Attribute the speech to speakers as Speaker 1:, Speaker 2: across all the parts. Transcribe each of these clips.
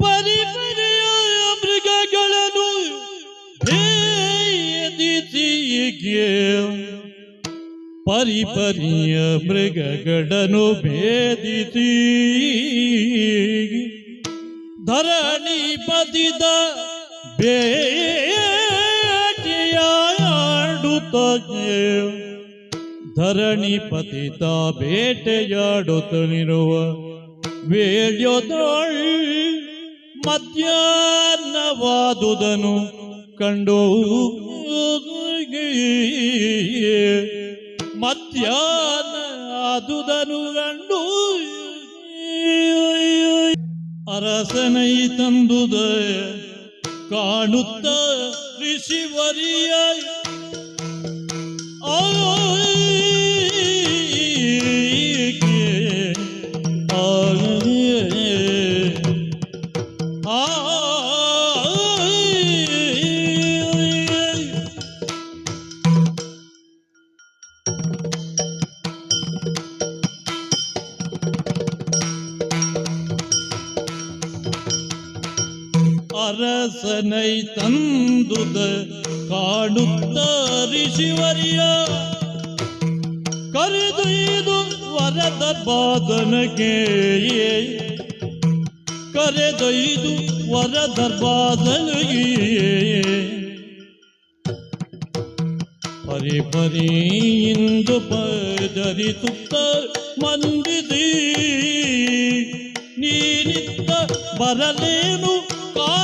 Speaker 1: ಪರಿಪರಿಯ ಮೃಗಗಳನ್ನು ಭೇದಿಸಿಗೆ ಪರಿಪರಿಯ ಮೃಗಗಳನ್ನು ಭೇದಿಸಿ ಧರಣಿ ಪದಿದ ಬೇಟೆಯಾಡುತ್ತದೆ ಧರಣಿ ಪತಿತ ಬೇಟೆಯಾಡುತ್ತಲಿರುವ ವೇಳ್ಯದೊಳ್ ಮಧ್ಯಾಹ್ನವಾದುದನು ಕಂಡು ಮಧ್ಯಾಹ್ನ ಆದುದನು ಕಂಡು ಅರಸನೈ ತಂದುದ ಕಾಣುತ್ತ ಋಷಿವರಿಯ? ಅರಸನೈ ತಂದುದ ಕಾಣುತ್ತ ಋಷಿವರಿಯ ಕರೆದೊಯ್ದು ವರದ ಬಾದನಗೆ ಕರೆದೊಯ್ದು ವರದ ಬಾದನಗೆ ಪರಿ ಪರಿ ಇಂದು ಪದರಿಸುತ್ತ ಮಂದಿದಿ ನೀನಿದ್ದ ಬರಲೇನು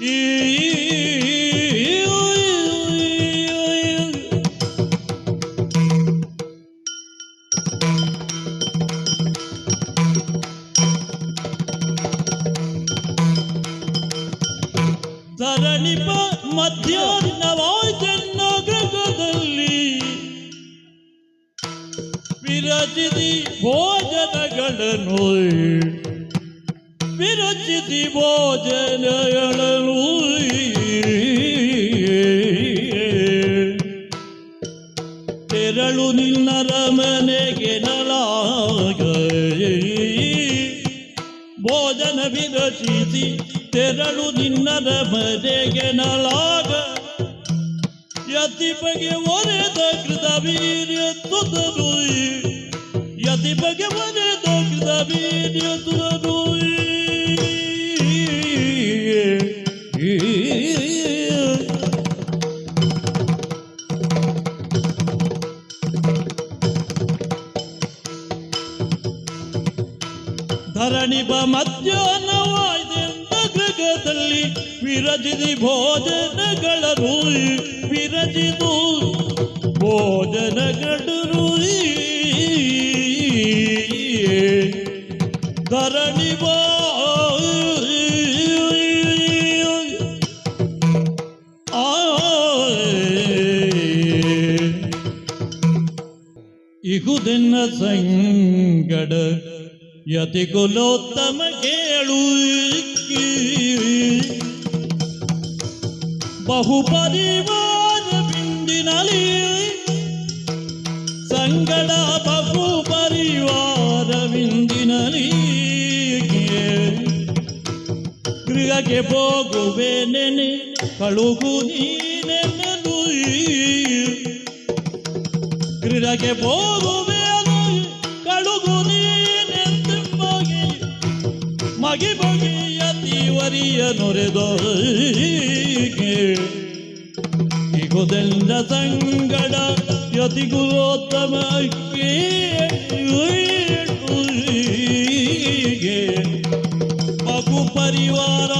Speaker 1: ಧರಣಿ ಮಧ್ಯಾಹ್ನವಾಯ್ತೆನ್ನ ಗೃಹದಲ್ಲಿ ವಿರಚಿತಿ ಭೋಜನಗಳನ್ನು ವಿರಚಿತಿ ಎಳಲು ತೆರಳು ನಿನ್ನರ ಮನೆಗೆ ನಲಾಗ ಭೋಜನ ವಿರಚಿಸಿ ತೆರಳು ನಿನ್ನರ ಮನೆಗೆ ನಲಾಗ ಯತಿ ಬಗೆ ಒರೆದ ಕೃತ ವೀರ್ಯ ತುದರು ಯತಿ ಬಗೆ ಒರೆದ ಕೃತ ವೀರ್ಯ ತುದರು ಧರಣಿ ಬ ಮಧ್ಯಾಹ್ನವಾಯ್ದೆಂಬ ಗೃಗದಲ್ಲಿ ವಿರಜಿದಿ ಭೋಜನಗಳ ರೂಯಿ ವಿರಜಿದು ಭೋಜನಗಳು ರೂಯಿ ಧರಣಿ ಬಾ ಇಹುದೆನ್ನ ಸಂಗಡ ಯತಿ ಕುಲೋತ್ತಮ ಕೇಳು ಬಹು ಪರಿವಾರ ಬಿಂದಿನಲಿ ಸಂಗಡ ಬಹು ಪರಿವಾರ ಬಿಂದಿನಲಿ ಗೃಹಕ್ಕೆ ಹೋಗುವೆ ನೆನೆ ಕಳುಗು ನೀನೆನ್ನಲು ಗೃಹಕ್ಕೆ ಹೋಗುವೆ ಬಗೆಯ ತೀವರಿಯ ನೊರೆದ ಇಗುದೆಲ್ಲ ಸಂಗಡ ಯತಿಗುಲೋತ್ತಮ ಮಗು ಪರಿವಾರ